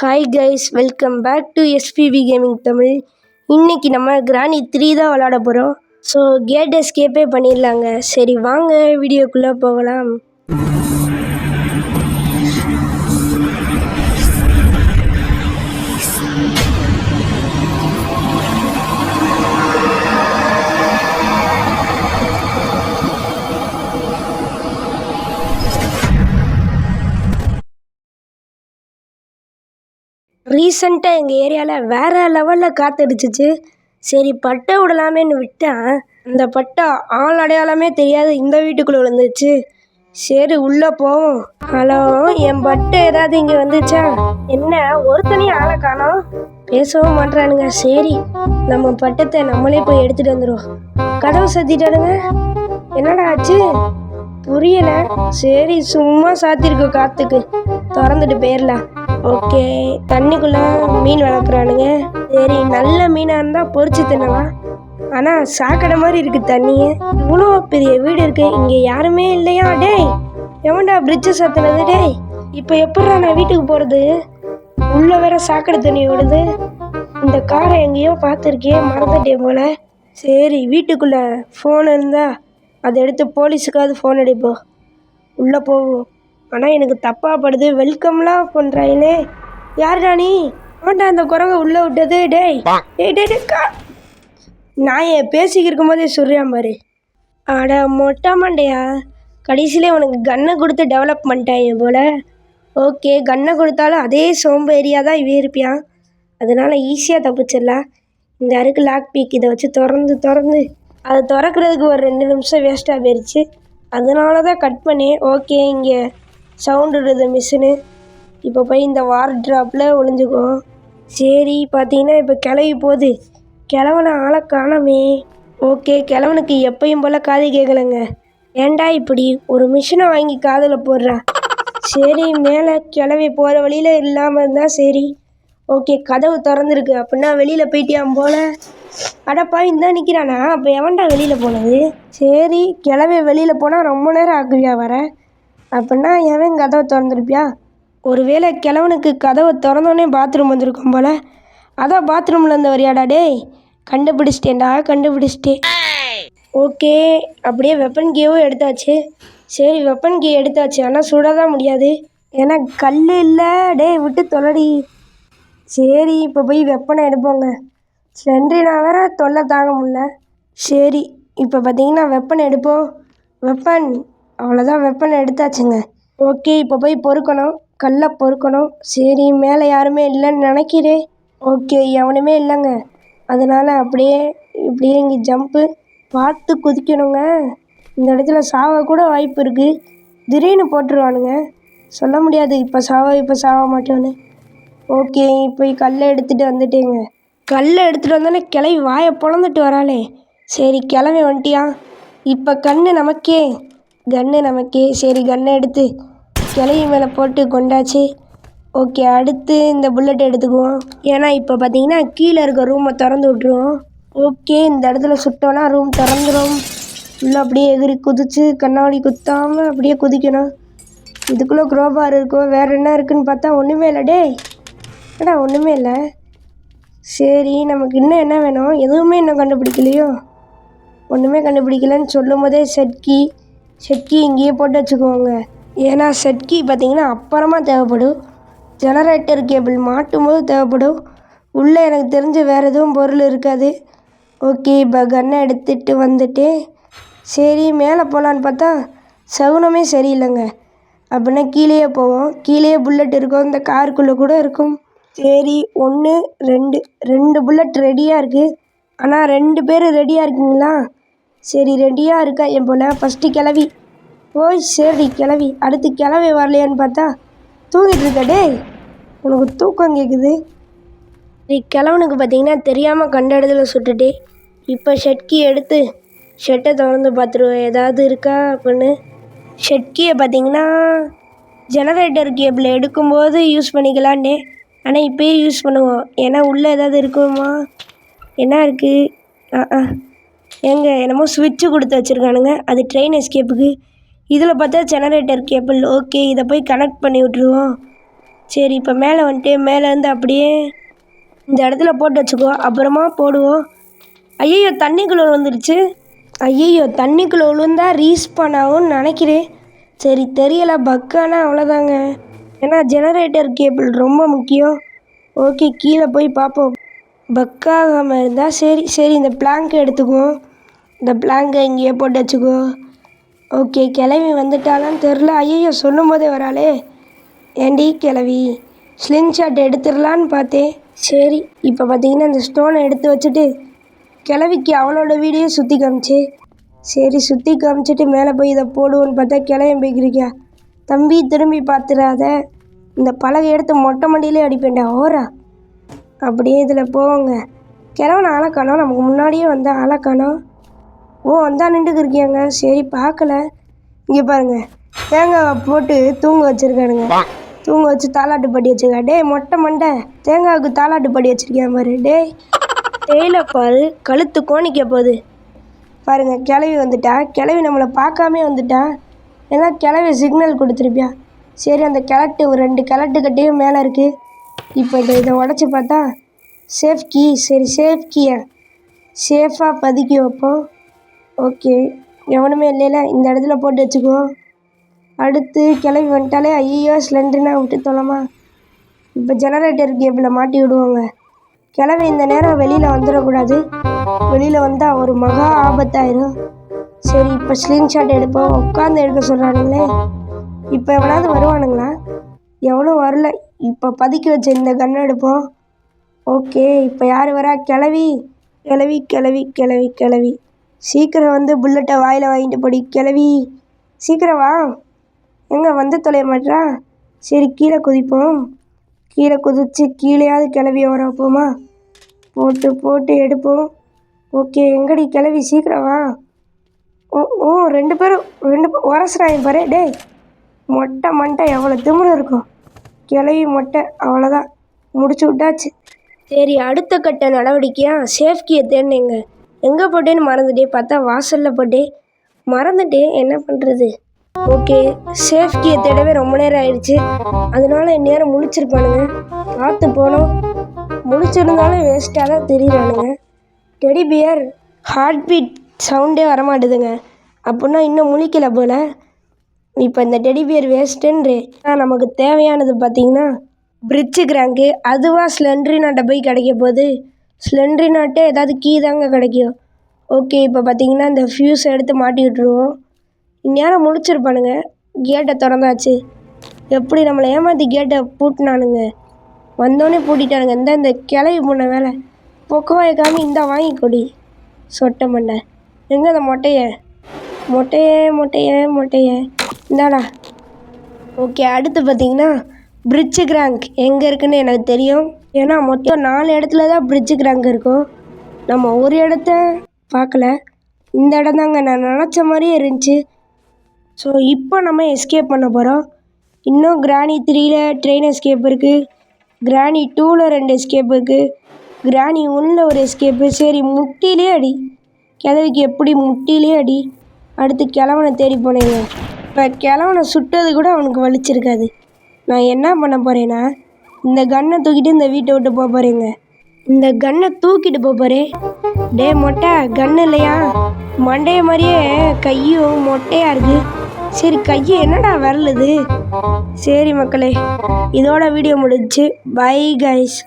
Hi guys welcome back to SPV gaming Tamil இன்னைக்கு நம்ம கிராணி த்ரீ தான் விளாட போகிறோம் ஸோ கேட் எஸ்கேப்பே பண்ணிடலாங்க. சரி வாங்க வீடியோக்குள்ளே போகலாம். ரீசண்டாக எங்கள் ஏரியாவில் வேறு லெவலில் காற்றடிச்சிச்சு சரி பட்டை விடலாமேன்னு விட்டேன். அந்த பட்டை ஆள் அடையாளமே தெரியாது இந்த வீட்டுக்குள்ளே விழுந்துச்சு சரி உள்ளே போவோம். ஹலோ என் பட்டை ஏதாவது இங்கே வந்துச்சா என்ன ஒருத்தனையும் ஆளை காணோம் பேசவும் மாட்டானுங்க சரி நம்ம பட்டத்தை நம்மளே போய் எடுத்துகிட்டு வந்துடுவோம் கதவை சாத்திட்டானுங்க என்னடா ஆச்சு? புரியல. சரி சும்மா சாத்திருக்கோம் காற்றுக்கு திறந்துட்டு போயிடலாம் ஓகே தண்ணிக்குள்ள மீன் வளர்க்குறானுங்க. சரி நல்ல மீனாக இருந்தால் பொறிச்சு தின்னலாம். ஆனால் சாக்கடை மாதிரி இருக்குது தண்ணியே இவ்வளோ பெரிய வீடு இருக்கு. இங்கே யாருமே இல்லையா? டேய் எவன்டா பிரிட்ஜை சத்துனது? டேய் இப்போ எப்படா நான் வீட்டுக்கு போகிறது உள்ளே வேற சாக்கடை தண்ணி விடுது இந்த காரை எங்கேயோ பார்த்துருக்கே மறந்துட்டே போல. சரி வீட்டுக்குள்ளே ஃபோன் இருந்தால் அதை எடுத்து போலீஸுக்காவது ஃபோன் அடிப்போம். உள்ளே போவோம். ஆனால் எனக்கு தப்பாக படுது வெல்கம்லாம் பண்ணுறாங்களே யாருடா நீ? ஆண்டா அந்த குரங்க உள்ளே விட்டது. டேய். டேய் டேய் டேய் கா. நான் என் பேசிக்கிட்டு இருக்கும்போதே சொல்றியான் பாரு. அட மொட்டை மண்டையா? கடைசியில உனக்கு கன்னை கொடுத்து டெவலப் பண்ணிட்டாங்க போல். ஓகே கன்னை கொடுத்தாலும் அதே சோம்பேறியாக தான் இவே இருப்பியான் அதனால் ஈஸியாக தப்பிச்சிடலாம். இந்த அருக்கு லாக் பீக் இதை வச்சு திறந்து திறந்து. அதை திறக்கிறதுக்கு ஒரு ரெண்டு நிமிஷம் வேஸ்ட்டாக போயிடுச்சு அதனால தான் கட் பண்ணி ஓகே இங்கே சவுண்டு விடுது மிஷினு. இப்போ போய் இந்த வார்ட்ராப்பில் ட்ராப்பில் சரி பார்த்தீங்கன்னா இப்போ கிளவி போகுது கிழவனை ஆளை காணாமே. ஓகே கிழவனுக்கு எப்பயும் போல் காது கேட்கலங்க ஏண்டா இப்படி? ஒரு மிஷினை வாங்கி காதில் போடுறா. சரி மேலே கிளவி போகிற வழியில் இல்லாமல் இருந்தால் சரி. ஓகே கதவு திறந்துருக்கு. அப்படின்னா வெளியில் போயிட்டியாம் போல. அடப்பா இந்த நிற்கிறானா அப்போ எவன்டா வெளியில் போனது? சரி கிளவி வெளியில் போனால் ரொம்ப நேரம் ஆகுவியா வர? அப்படின்னா எவன் கதவை திறந்துருப்பியா? ஒருவேளை கிழவனுக்கு கதவை திறந்தோடனே பாத்ரூம் வந்திருக்கும் போல. அதான் பாத்ரூமில் இருந்த வரியாடா டேய். கண்டுபிடிச்சிட்டேன்டா கண்டுபிடிச்சிட்டேன். ஓகே அப்படியே வெப்பன் கீவும் எடுத்தாச்சு. சரி வெப்பன் கீ எடுத்தாச்சு. ஆனால் சுட தான் முடியாது. ஏன்னா கல் இல்லை. டேய் விட்டு தொலடி. சரி இப்போ போய் வெப்பனை எடுப்போங்க. ஸ்லெண்ட்ரினா வேற தொல்லை தாங்க முடில சரி இப்போ பார்த்தீங்கன்னா வெப்பன் எடுப்போம். வெப்பன் அவ்வளோதான் வெப்பன் எடுத்தாச்சுங்க. ஓகே இப்போ போய் பொறுக்கணும். கல்லை பொறுக்கணும். சரி மேலே யாருமே இல்லைன்னு நினைக்கிறேன் ஓகே எவனுமே இல்லைங்க. அதனால் அப்படியே இப்படியே இங்கே ஜம்ப்பு பார்த்து குதிக்கணுங்க. இந்த இடத்துல சாவ கூட வாய்ப்பு இருக்குது திடீர்னு போட்டுருவானுங்க. சொல்ல முடியாது இப்போ சாவ இப்போ சாவ மாட்டோன்னு. ஓகே போய் கல்லை எடுத்துகிட்டு வந்துட்டேங்க. கல்லை எடுத்துகிட்டு வந்தோடனே கிளவி வாயை பிளந்துட்டு வராளே. சரி கிளவி வந்துட்டியா? இப்போ கண்ணு நமக்கே. கன்று நமக்கே சரி கன்னை எடுத்து கிளவி மேலே போட்டு கொண்டாச்சு. ஓகே அடுத்து இந்த புல்லட் எடுத்துக்குவோம். ஏன்னா இப்போ பார்த்தீங்கன்னா கீழே இருக்க ரூமை திறந்து விட்ருவோம் ஓகே இந்த இடத்துல சுட்டோன்னா ரூம் திறந்துடும் உள்ளே அப்படியே எகிரி குதிச்சு கண்ணாடி குத்தாமல் அப்படியே குதிக்கணும். இதுக்குள்ளே குரோபார் இருக்கும் வேறு என்ன இருக்குன்னு பார்த்தா ஒன்றுமே இல்லை டே ஏடா ஒன்றுமே இல்லை. சரி நமக்கு இன்னும் என்ன வேணும்? எதுவுமே இன்னும் கண்டுபிடிக்கலையோ? ஒன்றுமே கண்டுபிடிக்கலன்னு சொல்லும் போதே செட்கி செட்கி இங்கேயே போட்டு வச்சுக்கோங்க. ஏன்னா செட்கி பார்த்திங்கன்னா அப்புறமா தேவைப்படும். ஜெனரேட்டர் கேபிள் மாட்டும் போது தேவைப்படும். உள்ளே எனக்கு தெரிஞ்ச வேறு எதுவும் பொருள் இருக்காது. ஓகே இப்போ கன்னை எடுத்துகிட்டு வந்துட்டு சரி மேலே போகலான்னு பார்த்தா சகுனமே சரியில்லைங்க. அப்படின்னா கீழேயே போவோம். கீழேயே புல்லட் இருக்கும். இந்த காருக்குள்ளே கூட இருக்கும். சரி ஒன்று ரெண்டு. ரெண்டு புல்லட் ரெடியாக இருக்குது ஆனால் ரெண்டு பேர் ரெடியாக இருக்கீங்களா? சரி ரெடியாக இருக்கா என் பொண்ணை. ஃபஸ்ட்டு கிளவி. ஓய் சரி கிளவி. அடுத்து கிளவி வரலையான்னு பார்த்தா தூங்கிட்டு இருக்க டேய். உனக்கு தூக்கம் கேட்குது நீ கிழவனுக்கு பார்த்தீங்கன்னா தெரியாமல் கண்ட இடத்துல சுட்டுட்டே இப்போ ஷெட்கி எடுத்து ஷெட்டை திறந்து பார்த்துருவேன் ஏதாவது இருக்கா அப்படின்னு ஷெட்கியை பார்த்தீங்கன்னா ஜெனரேட்டர் கேபிள் எடுக்கும்போது யூஸ் பண்ணிக்கலான்டே ஆனால் இப்போயே யூஸ் பண்ணுவோம். ஏன்னா உள்ளே ஏதாவது இருக்குமா? என்ன இருக்குது ஆ ஆ. ஏங்க என்னமோ சுவிட்சு கொடுத்து வச்சுருக்கானுங்க. அது ட்ரெயின் எஸ்கேப்புக்கு இதில் பார்த்தா ஜெனரேட்டர் கேபிள் ஓகே இதை போய் கனெக்ட் பண்ணி விட்ருவோம் சரி இப்போ மேலே வந்துட்டு மேலேருந்து அப்படியே இந்த இடத்துல போட்டு வச்சுக்கோ அப்புறமா போடுவோம். ஐயோ தண்ணிக்குள்ளே வந்துருச்சு. ஐயோ தண்ணிக்குள்ளே விழுந்தா ரீஸ்பான் ஆகும்னு நினைக்கிறேன். சரி தெரியலை பக்கானா அவ்வளோதாங்க ஏன்னா ஜெனரேட்டர் கேபிள் ரொம்ப முக்கியம். ஓகே கீழே போய் பார்ப்போம். பக்காகாமல் இருந்தால் சரி சரி இந்த பிளாங்க் எடுத்துக்கோ. இந்த பிளாங்கை இங்கேயே போட்டு வச்சுக்கோ. ஓகே கிளவி வந்துட்டாளான்னு தெரில ஐயோ சொல்லும் போதே வராளே. ஏண்டி கிளவி ஸ்லிங்ஷாட் எடுத்துடலான்னு பார்த்தேன். சரி இப்போ பார்த்தீங்கன்னா இந்த ஸ்டோனை எடுத்து வச்சுட்டு கிளவிக்கு அவளோட வீடியோ சுற்றி காமிச்சு. சரி சுற்றி காமிச்சிட்டு மேலே போய் இதை போடுவோன்னு பார்த்தா கிளவி போய்க்கிருக்கியா தம்பி திரும்பி பார்த்துடாத இந்த பலகை எடுத்து மொட்டை மண்டியிலே அடிப்பேன்டா ஓரா. அப்படியே இதில் போவோங்க. கிழவன் ஆளை காணோம். நமக்கு முன்னாடியே வந்த ஆளை காணோம். ஓ வந்தா நின்றுக்கு இருக்கியாங்க. சரி பார்க்கல. இங்கே பாருங்க. தேங்காவை போட்டு தூங்க வச்சிருக்கானுங்க. தூங்க வச்சு தாலாட்டு படி வச்சிருக்கா. டேய் மொட்டை மண்டை. தேங்காவுக்கு தாலாட்டு படி வச்சிருக்கேன் பாரு. டேய் தேயில பாரு கழுத்து கோணிக்க போகுது. பாருங்க கிளவி வந்துட்டா. கிளவி நம்மளை பார்க்காமே வந்துட்டா. ஏன்னா கிளவி சிக்னல் கொடுத்துருப்பியா. சரி அந்த கிழட்டு ஒரு ரெண்டு கிழட்டு கட்டியும் மேலே இருக்குது இப்போ இதை இதை உடச்சி பார்த்தா சேஃப் கீ சரி சேஃப் கீயா சேஃபாக பதுக்கி வைப்போம். ஓகே எவனுமே இல்லைல்ல இந்த இடத்துல போட்டு வச்சுக்குவோம் அடுத்து கிளம்பி வந்துட்டாலே ஐயோ சிலிண்டர்னா விட்டு தொலைமா. இப்போ ஜெனரேட்டர் கேபிளை மாட்டி விடுவாங்க. கிளம்பி இந்த நேரம் வெளியில் வந்துடக்கூடாது. வெளியில் வந்தால் ஒரு மகா ஆபத்தாயிரும். சரி இப்போ ஸ்க்ரீன் ஷாட் எடுப்போம். உட்காந்து எடுக்க சொல்கிறானுங்களே இப்போ எவனாவது வருவானுங்களா? எவனும் வரல. இப்போ பதுக்கி வச்ச இந்த கன் எடுப்போம். ஓகே இப்போ யார் வரா? கிளவி. கிளவி கிளவி கிளவி கிளவி. சீக்கிரம் வந்து புல்லட்டை வாயில் வாங்கிட்டு போடி கிளவி. சீக்கிரம் வா. எங்கே வந்து தொலைய மாட்டா சரி கீழே குதிப்போம். கீழே குதிச்சு கீழேயாவது கிளவிய வர வைப்போமா போட்டு போட்டு எடுப்போம். ஓகே எங்கடி கிளவி? சீக்கிரம் வா. ஓ ஓ ரெண்டு பேரும் ரெண்டு பேரும் உரசுறாங்க பாரு. டேய் மொட்டை மண்டை எவ்வளோ திமிரு இருக்கும். கிளவி மொட்டை அவ்வளோதான் முடிச்சு விட்டாச்சு. சரி அடுத்த கட்ட நடவடிக்கையாக சேஃப்கியை தேடினேங்க. எங்கே போட்டேன்னு மறந்துட்டே பார்த்தா வாசலில் போட்டே. மறந்துட்டே என்ன பண்ணுறது ஓகே சேஃப்கியை தேடவே ரொம்ப நேரம் ஆயிடுச்சு. அதனால இந்நேரம் முழிச்சிருப்பானுங்க. பார்த்து போனோம். முழிச்சிருந்தாலும் வேஸ்ட்டாக தான் தெரியுறானுங்க. டெடி பியர் ஹார்ட் பீட் சவுண்டே வரமாட்டுதுங்க. அப்படின்னா இன்னும் முழிக்கல போல். இப்போ இந்த டெடிபியர் வேஸ்ட்டுன்றே ஆனால் நமக்கு தேவையானது பார்த்தீங்கன்னா பிரிட்ஜு கிராங்கு அதுவாக ஸ்லெண்ட்ரினாட்ட போய் கிடைக்க போகுது. ஸ்லெண்ட்ரினாட்டே ஏதாவது கீ தாங்க கிடைக்கும். ஓகே இப்போ பார்த்தீங்கன்னா இந்த ஃபியூஸ் எடுத்து மாட்டி விட்ருவோம் இந்நேரம் முடிச்சிருப்பானுங்க கேட்டை திறந்தாச்சு. எப்படி நம்மளை ஏமாற்றி கேட்டை பூட்டினானுங்க? வந்தோடனே பூட்டிட்டானுங்க. இந்த இந்த கிளவி போன வேலை பொக்கவாயை காமி இந்த வாங்கி கொடி. சொட்டை மண்டை. எங்கே அந்த மொட்டையை? மொட்டையே மொட்டையே மொட்டையே. இந்தாடா. ஓகே அடுத்து பார்த்தீங்கன்னா பிரிட்ஜு கிராங்க் எங்கே இருக்குன்னு எனக்கு தெரியும். ஏன்னா மொத்தம் நாலு இடத்துல தான் பிரிட்ஜு கிராங்க் இருக்கும். நம்ம ஒரு இடத்த பார்க்கல. இந்த இடம் தாங்க நான் நினச்ச மாதிரியே இருந்துச்சு. ஸோ இப்போ நம்ம எஸ்கேப் பண்ண போகிறோம் இன்னும் கிராணி த்ரீயில் ட்ரெயின் எஸ்கேப் இருக்குது கிராணி டூவில் ரெண்டு எஸ்கேப் இருக்குது கிராணி ஒன்றில் ஒரு எஸ்கேப்பு சரி முட்டிலே அடி. கிழவிக்கு எப்படி முட்டிலே அடி? அடுத்து கிழவனை தேடி போனேங்க. இப்போ கிழவனை சுட்டது கூட அவனுக்கு வலிச்சிருக்காது. நான் என்ன பண்ண போகிறேன்னா இந்த கன்னை தூக்கிட்டு இந்த வீட்டை விட்டு போக போகிறேங்க இந்த கன்னை தூக்கிட்டு போக போகிறேன் டே மொட்டை கன்னு இல்லையா? மண்டைய மாதிரியே கையும் மொட்டையாக இருக்குது சரி கையை என்னடா வரலுது? சரி மக்களே இதோட வீடியோ முடிஞ்சுச்சு. Bye guys